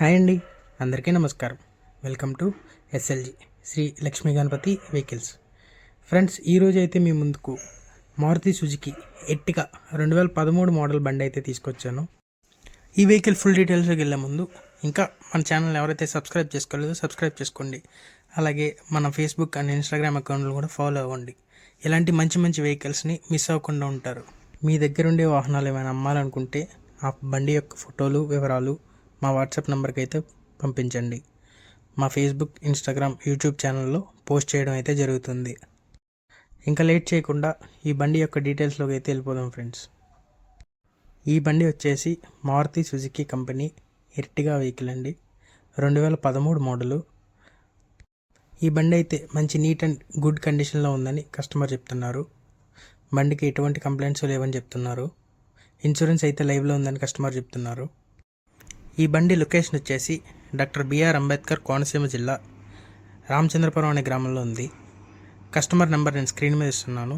Hi అండి. అందరికీ నమస్కారం. Welcome to SLG Shri Lakshmi Ganapathi vehicles. Friends ఈరోజు అయితే మీ ముందుకు మారుతి సుజుకి ఎట్టిగా రెండు వేల పదమూడు మోడల్ బండి అయితే తీసుకొచ్చాను. ఈ వెహికల్ ఫుల్ డీటెయిల్స్కి వెళ్ళే ముందు ఇంకా మన ఛానల్ ఎవరైతే సబ్స్క్రైబ్ చేసుకోలేదో సబ్స్క్రైబ్ చేసుకోండి. అలాగే మన ఫేస్బుక్ అండ్ ఇన్స్టాగ్రామ్ అకౌంట్లు కూడా ఫాలో అవ్వండి. ఇలాంటి మంచి మంచి వెహికల్స్ని మిస్ అవ్వకుండా ఉంటారు. మీ దగ్గర ఉండే వాహనాలు ఏమైనా అమ్మాలనుకుంటే ఆ బండి యొక్క ఫోటోలు వివరాలు మా వాట్సాప్ నెంబర్కి అయితే పంపించండి. మా ఫేస్బుక్ ఇన్స్టాగ్రామ్ యూట్యూబ్ ఛానల్లో పోస్ట్ చేయడం అయితే జరుగుతుంది. ఇంకా లేట్ చేయకుండా ఈ బండి యొక్క డీటెయిల్స్లోకి అయితే వెళ్ళిపోదాం ఫ్రెండ్స్. ఈ బండి వచ్చేసి Maruti Suzuki company Ertiga vehicle అండి. రెండు వేల పదమూడు మోడలు. ఈ బండి అయితే మంచి నీట్ అండ్ గుడ్ కండిషన్లో ఉందని కస్టమర్ చెప్తున్నారు. బండికి ఎటువంటి కంప్లైంట్స్ లేవని చెప్తున్నారు. ఇన్సూరెన్స్ అయితే లైవ్లో ఉందని కస్టమర్ చెప్తున్నారు. ఈ బండి లొకేషన్ వచ్చేసి డాక్టర్ బిఆర్ అంబేద్కర్ కోనసీమ జిల్లా రామచంద్రపురం అనే గ్రామంలో ఉంది. కస్టమర్ నెంబర్ నేను స్క్రీన్ మీద ఇస్తున్నాను.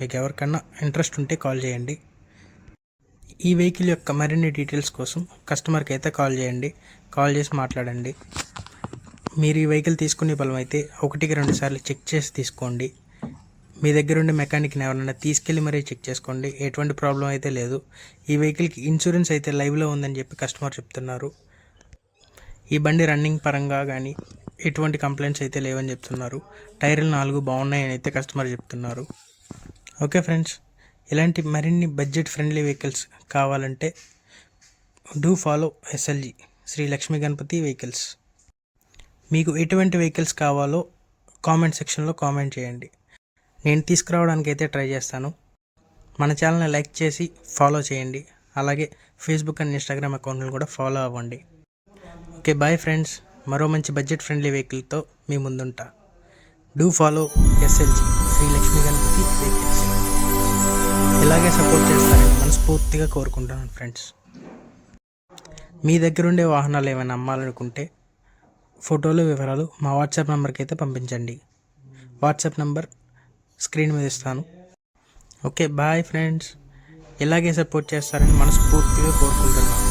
మీకు ఎవరికన్నా ఇంట్రెస్ట్ ఉంటే కాల్ చేయండి. ఈ వెహికల్ యొక్క మరిన్ని డీటెయిల్స్ కోసం కస్టమర్కి అయితే కాల్ చేయండి. కాల్ చేసి మాట్లాడండి. మీరు ఈ వెహికల్ తీసుకునే బలం అయితే ఒకటికి రెండు సార్లు చెక్ చేసి తీసుకోండి. మీ దగ్గర ఉండే మెకానిక్ని ఎవరైనా తీసుకెళ్ళి మరీ చెక్ చేసుకోండి. ఎటువంటి ప్రాబ్లం అయితే లేదు. ఈ వెహికల్కి ఇన్సూరెన్స్ అయితే లైవ్లో ఉందని చెప్పి కస్టమర్ చెప్తున్నారు. ఈ బండి రన్నింగ్ పరంగా కానీ ఎటువంటి కంప్లైంట్స్ అయితే లేవని చెప్తున్నారు. టైర్లు నాలుగు బాగున్నాయని అయితే కస్టమర్ చెప్తున్నారు. ఓకే ఫ్రెండ్స్ ఇలాంటి మరిన్ని బడ్జెట్ ఫ్రెండ్లీ వెహికల్స్ కావాలంటే do follow SLG Shri Lakshmi Ganapathi vehicles. మీకు ఎటువంటి వెహికల్స్ కావాలో కామెంట్ సెక్షన్లో కామెంట్ చేయండి. నేను తీసుకురావడానికి అయితే ట్రై చేస్తాను. మన ఛానల్ని లైక్ చేసి ఫాలో చేయండి. అలాగే ఫేస్బుక్ అండ్ ఇన్స్టాగ్రామ్ అకౌంట్లు కూడా ఫాలో అవ్వండి. Okay bye friends. మరో మంచి బడ్జెట్ ఫ్రెండ్లీ వెహికల్తో మీ ముందుంటా. Do follow SLG Shri Lakshmi Ganapathi vehicles. ఇలాగే సపోర్ట్ చేస్తారని మనస్ఫూర్తిగా కోరుకుంటున్నాను ఫ్రెండ్స్. మీ దగ్గర ఉండే వాహనాలు ఏమైనా అమ్మాలనుకుంటే ఫోటోలు వివరాలు మా వాట్సాప్ నెంబర్కి అయితే పంపించండి. వాట్సాప్ నెంబర్ స్క్రీన్ మీద ఇస్తాను. Okay bye friends. ఇలాగే సపోర్ట్ చేస్తారని మనస్ఫూర్తిగా కోరుకుంటున్నాను.